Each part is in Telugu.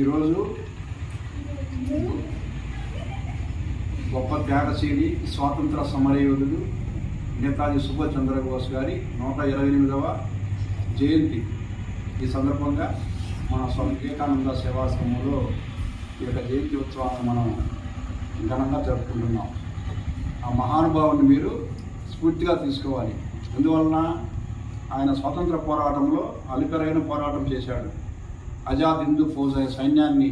ఈరోజు గొప్ప త్యాగశీలి స్వాతంత్ర సమరయోధుడు నేతాజీ సుభాష్ చంద్రబోస్ గారి నూట ఇరవై ఎనిమిదవ జయంతి. ఈ సందర్భంగా మన స్వామి వివేకానంద సేవాశ్రమంలో ఈ యొక్క జయంతి ఉత్సవాన్ని మనం ఘనంగా జరుపుకుంటున్నాం. ఆ మహానుభావుని మీరు స్ఫూర్తిగా తీసుకోవాలి. అందువలన ఆయన స్వాతంత్ర పోరాటంలో అలిపెరైన పోరాటం చేశాడు. ఆజాద్ హిందూ ఫౌజ్ అనే సైన్యాన్ని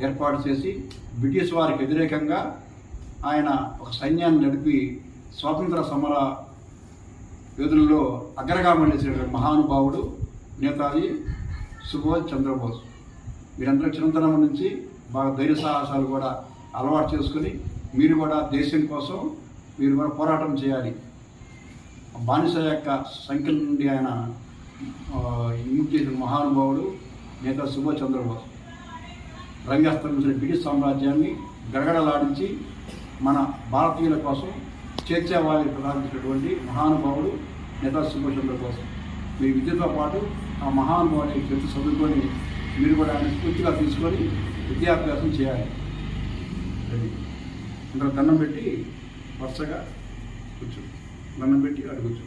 ఏర్పాటు చేసి బ్రిటిష్ వారికి వ్యతిరేకంగా ఆయన ఒక సైన్యాన్ని నడిపి స్వాతంత్ర సమర యోధుల్లో అగ్రగామం చేసినటువంటి మహానుభావుడు నేతాజీ సుభాష్ చంద్రబోస్. మీరందరూ చిరంతనం నుంచి బాగా ధైర్య సాహసాలు కూడా అలవాటు చేసుకుని మీరు కూడా దేశం కోసం మీరు కూడా పోరాటం చేయాలి. బానిస యొక్క సంఖ్యల నుండి ఆయన ఆ, విముక్తి చేసిన మహానుభావుడు నేత సుభాష్ చంద్రబోస్ రంగస్థలించిన బ్రిటిష్ సామ్రాజ్యాన్ని గడగడలాడించి మన భారతీయుల కోసం స్వేచ్ఛావాది ప్రసాదించినటువంటి మహానుభావుడు నేతాజీ సుభాష్ చంద్రబోస్. మీ విద్యతో పాటు ఆ మహానుభావుని చరిత్ర చదువుకొని మీరు కూడా ఆయన స్ఫూర్తిగా తీసుకొని విద్యాభ్యాసం చేయాలి. అది అందరూ దండం పెట్టి వరుసగా కూర్చో దండం పెట్టి అడుగుచ్చు